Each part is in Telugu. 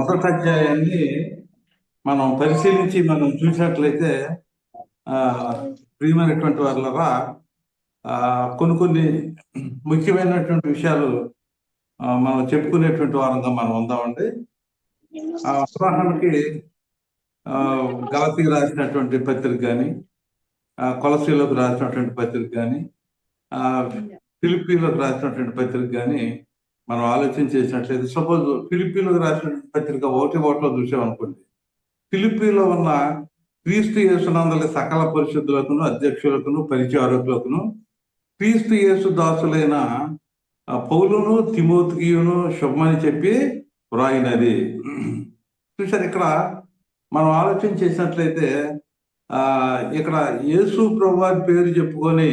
మొదటి అధ్యాయాన్ని మనం పరిశీలించి మనం చూసినట్లయితే ఆ ప్రియమైనటువంటి వాళ్ళరా ఆ కొన్ని కొన్ని ముఖ్యమైనటువంటి విషయాలు ఆ, మనం చెప్పుకునేటువంటి వారంగా మనం ఉందామండి. ఉదాహరణకి ఆ రాసినటువంటి పత్రిక కానీ కొలసీలోకి రాసినటువంటి పత్రిక కానీ ఆ రాసినటువంటి పత్రిక కానీ మనం ఆలోచన చేసినట్లయితే సపోజ్ ఫిలిపీలోకి రాసిన పత్రిక ఒకటి ఒకటిలో చూసామనుకోండి ఫిలిపీన్లో ఉన్న క్రీస్తు యేసునందలి సకల పరిశుద్ధులకును అధ్యక్షులకును పరిచారకులకును క్రీస్తు యేసు దాసులైన పౌలును తిమోతికియును శుభమని చెప్పి వ్రాయినది. చూసారు ఇక్కడ మనం ఆలోచన చేసినట్లయితే ఇక్కడ యేసు ప్రభు పేరు చెప్పుకొని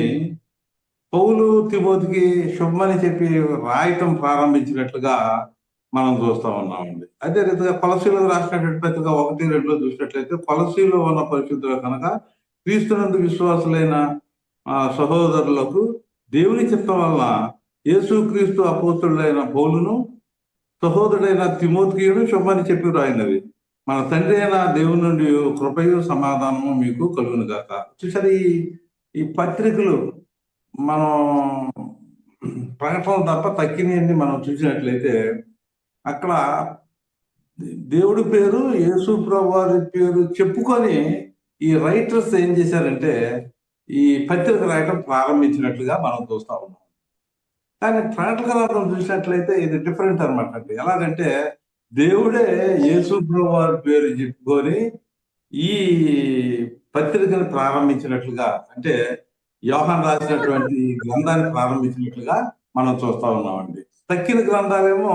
పౌలు తిమోతికి శుభమని చెప్పి రాయటం ప్రారంభించినట్లుగా మనం చూస్తా ఉన్నామండి. అదే రీతిగా కొలసీలో రాసినటువంటి ఒకటి రెండులో చూసినట్లయితే కొలసీలో ఉన్న పరిస్థితుల్లో కనుక క్రీస్తునందు విశ్వాసులైన ఆ, సహోదరులకు దేవుని చిత్తం వలన యేసుక్రీస్తు అపోస్తుడైన పౌలును సహోదరుడైన తిమోతికియును శుభమని చెప్పి రాయినది. మన తండ్రి అయిన దేవుని నుండి కృపయు సమాధానము మీకు కలుగును గాక. చూసారు ఈ పత్రికలు మనం ప్రకటన తప్ప తక్కినవన్నీ మనం చూసినట్లయితే అక్కడ దేవుడి పేరు యేసు వారి పేరు చెప్పుకొని ఈ రైటర్స్ ఏం చేశారంటే ఈ పత్రిక రాయటం ప్రారంభించినట్లుగా మనం చూస్తూ ఉన్నాం. కానీ ప్రకటన గ్రంథం చూసినట్లయితే ఇది డిఫరెంట్ అనమాట అండి. ఎలాగంటే దేవుడే యేసు వారి పేరు చెప్పుకొని ఈ పత్రికను ప్రారంభించినట్లుగా అంటే యోహాన్ రాసినటువంటి గ్రంథాన్ని ప్రారంభించినట్లుగా మనం చూస్తా ఉన్నామండి. తక్కిన గ్రంథాలేమో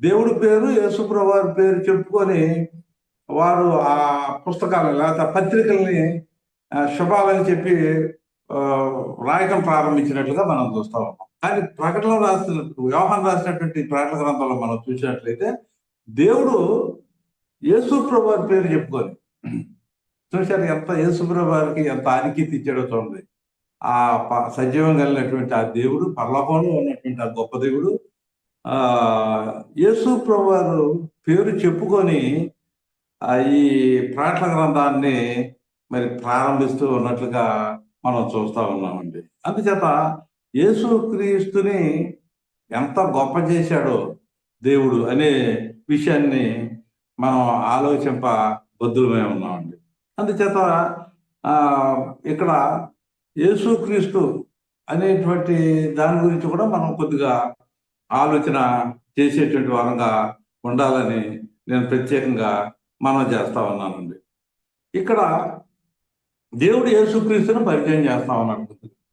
దేవుడి పేరు యేసుప్రభు వారి పేరు చెప్పుకొని వారు ఆ పుస్తకాలను లేకపోతే పత్రికల్ని శుభాలని చెప్పి రాయటం ప్రారంభించినట్లుగా మనం చూస్తా ఉన్నాం. కానీ ప్రకటన రాసిన వ్యవహారం రాసినటువంటి ప్రకటన గ్రంథంలో మనం చూసినట్లయితే దేవుడు యేసుప్రభు వారి పేరు చెప్పుకొని చూశారు ఎంత యేసుప్రభు వారికి ఎంత ఆనికీతి ఇచ్చాడో చూడండి. ఆ ప- సజీవం కలిగినటువంటి ఆ దేవుడు పర్లభంలో ఉన్నటువంటి ఆ గొప్ప దేవుడు ఆ యేసు ప్రభువారు పేరు చెప్పుకొని ఈ ప్రాట్ల గ్రంథాన్ని మరి ప్రారంభిస్తూ ఉన్నట్లుగా మనం చూస్తూ ఉన్నామండి. అందుచేత యేసు క్రీస్తుని ఎంత గొప్ప చేశాడో దేవుడు అనే విషయాన్ని మనం ఆలోచింప బద్దులమై ఉన్నామండి. అందుచేత ఇక్కడ యేసుక్రీస్తు అనేటువంటి దాని గురించి కూడా మనం కొద్దిగా ఆలోచన చేసేటువంటి వారంగా ఉండాలని నేను ప్రత్యేకంగా మనం చేస్తా ఉన్నానండి. ఇక్కడ దేవుడు యేసుక్రీస్తుని పరిచయం చేస్తా ఉన్నాడు.